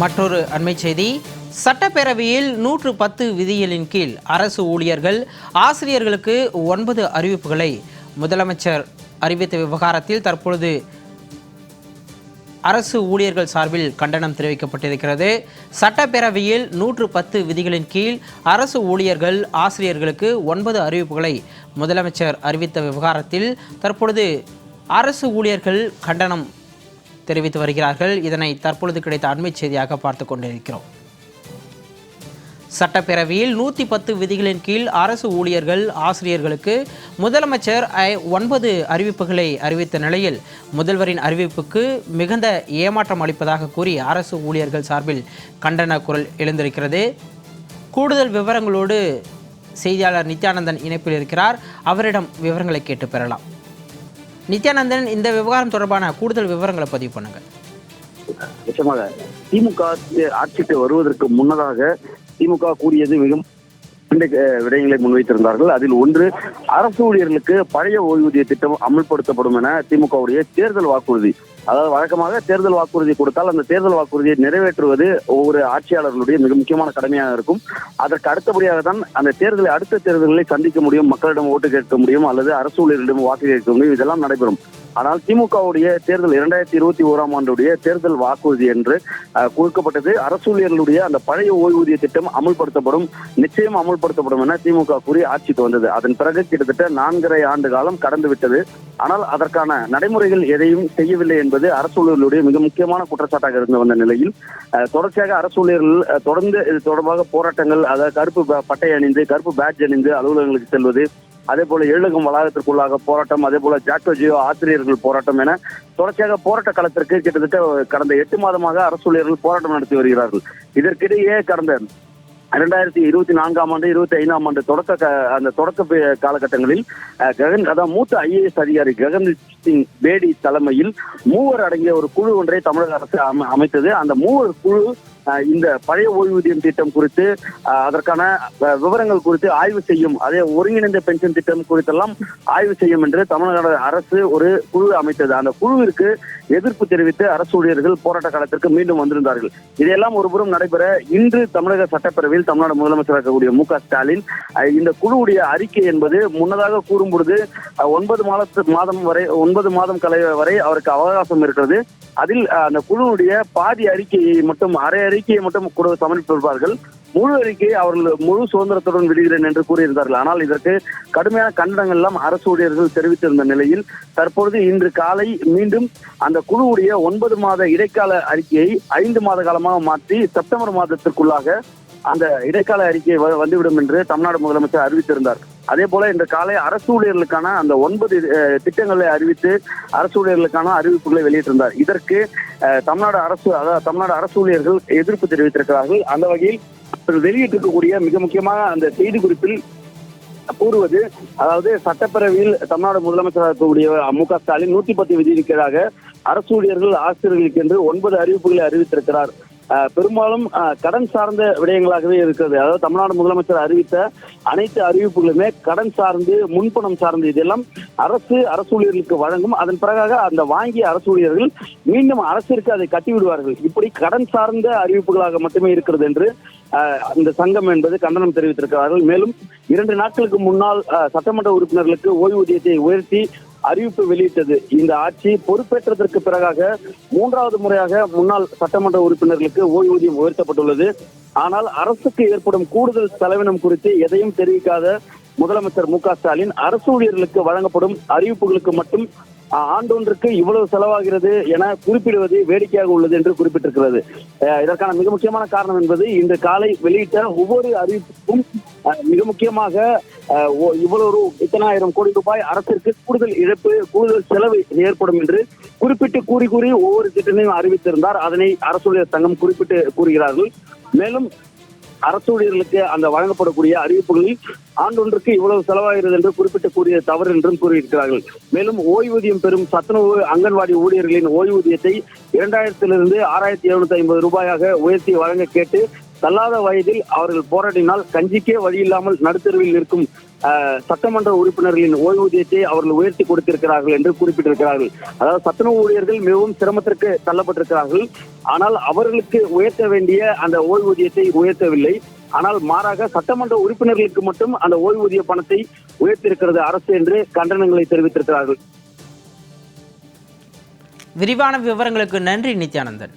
மற்றொரு அண்மை செய்தி. சட்டப்பேரவையில் நூற்று பத்து விதிகளின் கீழ் அரசு ஊழியர்கள் ஆசிரியர்களுக்கு ஒன்பது அறிவிப்புகளை முதலமைச்சர் அறிவித்த விவகாரத்தில் தற்பொழுது அரசு ஊழியர்கள் சார்பில் கண்டனம் தெரிவிக்கப்பட்டிருக்கிறது. சட்டப்பேரவையில் நூற்று பத்து விதிகளின் கீழ் அரசு ஊழியர்கள் ஆசிரியர்களுக்கு ஒன்பது அறிவிப்புகளை முதலமைச்சர் அறிவித்த விவகாரத்தில் தற்பொழுது அரசு ஊழியர்கள் கண்டனம் தெரிவித்து வருகிறார்கள். இதனை தற்பொழுது கிடைத்த அண்மை செய்தியாக பார்த்து கொண்டிருக்கிறோம். சட்டப்பேரவையில் நூற்றி பத்து விதிகளின் கீழ் அரசு ஊழியர்கள் ஆசிரியர்களுக்கு முதலமைச்சர் ஐ- ஒன்பது அறிவிப்புகளை அறிவித்த நிலையில் முதல்வரின் அறிவிப்புக்கு மிகுந்த ஏமாற்றம் அளிப்பதாக கூறி அரசு ஊழியர்கள் சார்பில் கண்டன குரல் எழுந்திருக்கிறது. கூடுதல் விவரங்களோடு செய்தியாளர் நித்யானந்தன் இணைப்பில் இருக்கிறார். அவரிடம் விவரங்களை கேட்டு பெறலாம். நித்யானந்தன் இந்த விவகாரம் தொடர்பான கூடுதல் விவரங்களை பதிவு பண்ணுங்கள் நிச்சயமாக. திமுக ஆட்சிக்கு வருவதற்கு முன்னதாக திமுக கூறியது மிகவும் இரண்டு விடயங்களை முன்வைத்திருந்தார்கள். அதில் ஒன்று அரசு ஊழியர்களுக்கு பழைய ஓய்வூதிய திட்டம் அமல்படுத்தப்படும் என திமுகவுடைய தேர்தல் வாக்குறுதி. அதாவது வழக்கமாக தேர்தல் வாக்குறுதி கொடுத்தால் அந்த தேர்தல் வாக்குறுதியை நிறைவேற்றுவது ஒவ்வொரு ஆட்சியாளர்களுடைய மிக முக்கியமான கடமையாக இருக்கும். அதற்கு அடுத்தபடியாக தான் அந்த தேர்தலை அடுத்த தேர்தல்களை சந்திக்க முடியும் மக்களிடம் ஓட்டு கேட்க முடியும் அல்லது அரசு ஊழியர்களிடம் வாக்கு கேட்க முடியும். இதெல்லாம் நடைபெறும். ஆனால் திமுகவுடைய தேர்தல் இரண்டாயிரத்தி இருபத்தி ஓராம் ஆண்டுடைய தேர்தல் வாக்குறுதி என்று கொடுக்கப்பட்டது. அரசு ஊழியர்களுடைய அந்த பழைய ஓய்வூதிய திட்டம் அமல்படுத்தப்படும் நிச்சயம் அமல்படுத்தப்படும் என திமுக கூறி ஆட்சிக்கு வந்தது அதன் பிறகு கிட்டத்தட்ட நான்கரை ஆண்டு காலம் கடந்து விட்டது. ஆனால் அதற்கான நடைமுறைகள் எதையும் செய்யவில்லை என்பது அரசு ஊழியர்களுடைய மிக முக்கியமான குற்றச்சாட்டாக இருந்து வந்த நிலையில் தொடர்ச்சியாக அரசு ஊழியர்கள் தொடர்ந்து இது தொடர்பாக போராட்டங்கள் அதாவது கருப்பு பட்டை அணிந்து கருப்பு பேட்ஜ் அணிந்து அலுவலகங்களுக்கு செல்வது அதே போல எழுகும் வளாகத்திற்குள்ளாக போராட்டம் அதே போல ஜாக்டோ ஜியோ ஆசிரியர்கள் போராட்டம் என தொடர்ச்சியாக போராட்ட களத்திற்கு கிட்டத்தட்ட கடந்த எட்டு மாதமாக அரசு ஊழியர்கள் போராட்டம் நடத்தி வருகிறார்கள். இதற்கிடையே கடந்த இரண்டாயிரத்தி இருபத்தி நான்காம் ஆண்டு இருபத்தி ஐந்தாம் ஆண்டு தொடக்க அந்த தொடக்க காலகட்டங்களில் ககன் அதான் மூத்த ஐஏஎஸ் அதிகாரி ககன்தீப் சிங் பேடி தலைமையில் மூவர் அடங்கிய ஒரு குழு ஒன்றை தமிழக அரசு அமைத்தது. அந்த மூவர் குழு இந்த பழைய ஓய்வூதியம் திட்டம் குறித்து அஹ், அதற்கான விவரங்கள் குறித்து ஆய்வு செய்யும். அதே ஒருங்கிணைந்த பென்ஷன் திட்டம் குறித்தெல்லாம் ஆய்வு செய்யும் என்று தமிழ்நாடு அரசு ஒரு குழு அமைத்தது. அந்த குழுவிற்கு எதிர்ப்பு தெரிவித்து அரசு ஊழியர்கள் போராட்ட காலத்திற்கு மீண்டும் வந்திருந்தார்கள். இதையெல்லாம் ஒருபுறம் நடைபெற இன்று தமிழக சட்டப்பேரவையில் தமிழ்நாடு முதலமைச்சர் இருக்கக்கூடிய மு க ஸ்டாலின் இந்த குழுவுடைய அறிக்கை என்பது முன்னதாக கூறும் பொழுது ஒன்பது மாதத்து மாதம் வரை ஒன்பது மாதம் கலை வரை அவருக்கு அவகாசம் இருக்கிறது. அதில் அந்த குழுவுடைய பாதி அறிக்கையை மட்டும் அரை அறிக்கையை மட்டும் கூட சமர்ப்பிப்பார்கள் முழு அறிக்கையை அவர்கள் முழு சுதந்திரத்துடன் விடுகிறேன் என்று கூறியிருந்தார்கள். ஆனால் இதற்கு கடுமையான கண்டனங்கள் எல்லாம் அரசு ஊழியர்கள் தெரிவித்திருந்த நிலையில் தற்பொழுது இன்று காலை மீண்டும் அந்த குழுவுடைய ஒன்பது மாத இடைக்கால அறிக்கையை ஐந்து மாத காலமாக மாற்றி செப்டம்பர் மாதத்திற்குள்ளாக அந்த இடைக்கால அறிக்கை வ- வந்துவிடும் என்று தமிழ்நாடு முதலமைச்சர் அறிவித்திருந்தார். அதே போல இந்த காலை அரசு ஊழியர்களுக்கான அந்த ஒன்பது திட்டங்களை அறிவித்து அரசு ஊழியர்களுக்கான அறிவிப்புகளை வெளியிட்டிருந்தார். இதற்கு அஹ், தமிழ்நாடு அரசு அதாவது தமிழ்நாடு அரசு ஊழியர்கள் எதிர்ப்பு தெரிவித்திருக்கிறார்கள். அந்த வகையில் வெளியிட்டிருக்கக்கூடிய மிக முக்கியமாக அந்த செய்தி குறிப்பில் கூறுவது அதாவது சட்டப்பேரவையில் தமிழ்நாடு முதலமைச்சராக இருக்கக்கூடிய மு க ஸ்டாலின் நூத்தி பத்து விதியின் அரசு ஊழியர்கள் ஆசிரியர்களுக்கு என்று ஒன்பது அறிவிப்புகளை அறிவித்திருக்கிறார். பெரும்பாலும் கடன் சார்ந்த விடயங்களாகவே இருக்கிறது. அதாவது தமிழ்நாடு முதலமைச்சர் அறிவித்த அனைத்து அறிவிப்புகளுமே கடன் சார்ந்து முன்பணம் சார்ந்து இதெல்லாம் அரசு அரசு ஊழியர்களுக்கு வழங்கும். அதன் பிறகாக அந்த வாங்கிய அரசு ஊழியர்கள் மீண்டும் அரசிற்கு அதை கட்டிவிடுவார்கள். இப்படி கடன் சார்ந்த அறிவிப்புகளாக மட்டுமே இருக்கிறது என்று அஹ், இந்த சங்கம் என்பது கண்டனம் தெரிவித்திருக்கிறார்கள். மேலும் இரண்டு நாட்களுக்கு முன்னால் அஹ், சட்டமன்ற உறுப்பினர்களுக்கு ஓய்வூதியத்தை உயர்த்தி அறிவிப்பு வெளியிட்டது. இந்த ஆட்சி பொறுப்பேற்றதற்கு பிறகாக மூன்றாவது முறையாக முன்னாள் சட்டமன்ற உறுப்பினர்களுக்கு ஓய்வூதியம் உயர்த்தப்பட்டுள்ளது. ஆனால் அரசுக்கு ஏற்படும் கூடுதல் செலவினம் குறித்து எதையும் தெரிவிக்காத முதலமைச்சர் மு க ஸ்டாலின் அரசு ஊழியர்களுக்கு வழங்கப்படும் அறிவிப்புகளுக்கு மட்டும் ஆண்டொன்றுக்கு இவ்வளவு செலவாகிறது என குறிப்பிடுவது வேடிக்கையாக உள்ளது என்று குறிப்பிட்டிருக்கிறது. இதற்கான மிக முக்கியமான காரணம் என்பது இன்று காலை வெளியிட்ட ஒவ்வொரு அறிவிப்பும் மிக முக்கியமாக இவ்வளவு இத்தனாயிரம் கோடி ரூபாய் அரசிற்கு கூடுதல் இழப்பு கூடுதல் செலவு ஏற்படும் என்று குறிப்பிட்டு கூறி கூறி ஒவ்வொரு திட்டத்தையும் அறிவித்திருந்தார். அதனை அரசுடைய சங்கம் குறிப்பிட்டு கூறுகிறார்கள். மேலும் அரசு ஊழியர்களுக்கு அந்த வழங்கப்படக்கூடிய அறிவிப்புகளில் ஆண்டொன்றுக்கு இவ்வளவு செலவாகிறது என்று குறிப்பிட்டு கூறிய தவறு என்றும் கூறியிருக்கிறார்கள். மேலும் ஓய்வூதியம் பெறும் சத்துணவு அங்கன்வாடி ஊழியர்களின் ஓய்வூதியத்தை இரண்டாயிரத்திலிருந்து ஆறாயிரத்தி எழுநூத்தி ஐம்பது ரூபாயாக உயர்த்தி வழங்க கேட்டு தள்ளாத வயதில் அவர்கள் போராடினால் கஞ்சிக்கே வழி இல்லாமல் நடுத்தருவில் நிற்கும் சட்டமன்ற உறுப்பினர்களின் ஓய்வூதியத்தை அவர்கள் உயர்த்தி கொடுத்திருக்கிறார்கள் என்று குறிப்பிட்டிருக்கிறார்கள். அதாவது சத்துணவு ஊழியர்கள் மிகவும் சிரமத்திற்கு தள்ளப்பட்டிருக்கிறார்கள். ஆனால் அவர்களுக்கு உயர்த்த வேண்டிய அந்த ஓய்வூதியத்தை உயர்த்தவில்லை. ஆனால் மாறாக சட்டமன்ற உறுப்பினர்களுக்கு மட்டும் அந்த ஓய்வூதிய பணத்தை உயர்த்திருக்கிறது அரசு என்று கண்டனங்களை தெரிவித்திருக்கிறார்கள். விரிவான விவரங்களுக்கு நன்றி நித்யானந்தன்.